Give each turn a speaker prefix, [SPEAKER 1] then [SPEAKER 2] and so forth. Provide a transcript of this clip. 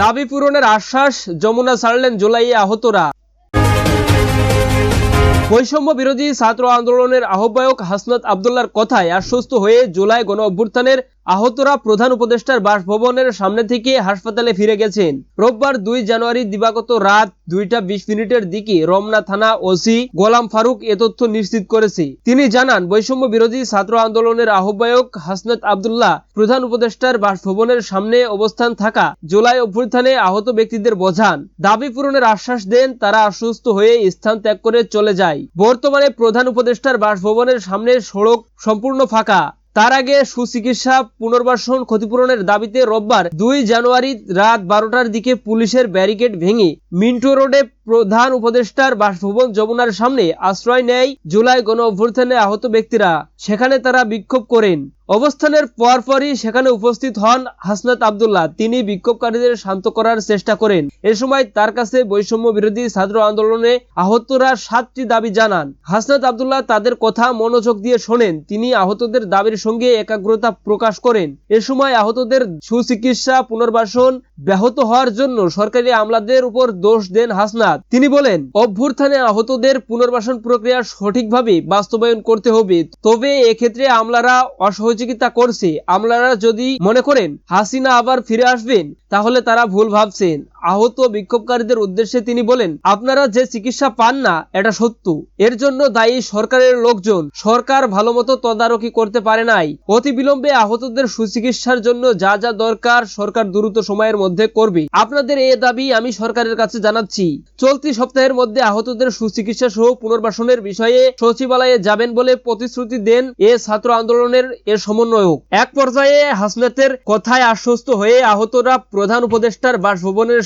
[SPEAKER 1] দাবি পূরণের আশ্বাস যমুনা ছাড়লেন জুলাইয়ে আহতরা। বৈষম্য বিরোধী ছাত্র আন্দোলনের আহ্বায়ক হাসনাত আবদুল্লার কথায় আশ্বস্ত হয়ে জুলাই গণ অভ্যুত্থানের আহতরা প্রধান উপদেষ্টার বাসভবনের সামনে থেকে হাসপাতালে ফিরে গেছেন। রোববার দুই জানুয়ারি দিবাগত রাত দুইটা বিশ মিনিটের দিকে রমনা থানা ওসি গোলাম ফারুক এ তথ্য নিশ্চিত করেছে। তিনি জানান, বৈষম্য বিরোধী ছাত্র আন্দোলনের আহ্বায়ক হাসনাত আবদুল্লাহ প্রধান উপদেষ্টার বাসভবনের সামনে অবস্থান থাকা জুলাই অভ্যুত্থানে আহত ব্যক্তিদের বোঝান। দাবি পূরণের আশ্বাস দেন, তারা আশ্বস্ত হয়ে স্থান ত্যাগ করে চলে যায়। বর্তমানে প্রধান উপদেষ্টার বাসভবনের সামনে সড়ক সম্পূর্ণ ফাঁকা। তার আগে সুচিকিৎসা পুনর্বাসন ক্ষতিপূরণের দাবিতে রোববার দুই জানুয়ারি রাত বারোটার দিকে পুলিশের ব্যারিকেড ভেঙে মিন্টো রোডে প্রধান উপদেষ্টার বাসভবন যমুনার সামনে আশ্রয় নেয় জুলাই গণ অভ্যুত্থানে আহত ব্যক্তিরা। সেখানে তারা বিক্ষোভ করেন। অবস্থানের পরপরই সেখানে উপস্থিত হন হাসনাত আবদুল্লাহ। তিনি বিক্ষোভকারীদের শান্ত করার চেষ্টা করেন। এ সময় তার কাছে বৈষম্য বিরোধী ছাত্র আন্দোলনে আহতরা সাতটি দাবি জানান। হাসনাত আবদুল্লাহ তাদের কথা মনোযোগ দিয়ে শোনেন। তিনি আহতদের দাবির সঙ্গে একাগ্রতা প্রকাশ করেন। এ সময় আহতদের সুচিকিৎসা, পুনর্বাসন ব্যাহত হওয়ার জন্য সরকারি আমলাদের উপর দোষ দেন হাসনাত। তিনি বলেন, অভ্যুত্থানে আহতদের পুনর্বাসন প্রক্রিয়া সঠিকভাবে বাস্তবায়ন করতে হবে। তবে এক্ষেত্রে আমলারা অসহযোগিতা করছে। আমলারা যদি মনে করেন হাসিনা আবার ফিরে আসবেন, তাহলে তারা ভুল ভাবছেন। আহত বিক্ষোভকারীদের উদ্দেশ্যে তিনি বলেন, আপনারা যে চিকিৎসা পান না, এটা সত্য। এর জন্য দায়ী সরকারের লোকজন সরকার ভালোমতো তদারকি করতে পারে নাই। অতি বিলম্বে আহতদের সুচিকিৎসার জন্য যা যা দরকার সরকার দ্রুত সময়ের মধ্যে করবে। আপনাদের এ দাবি আমি সরকারের কাছে জানাচ্ছি। চলতি সপ্তাহের মধ্যে আহতদের সুচিকিৎসা সহ পুনর্বাসনের বিষয়ে সচিবালয়ে যাবেন বলে প্রতিশ্রুতি দেন এ ছাত্র আন্দোলনের এর সমন্বয়ক। এক পর্যায়ে হাসনাতের কথায় আশ্বস্ত হয়ে আহতরা প্রধান উপদেষ্টার বাসভবনের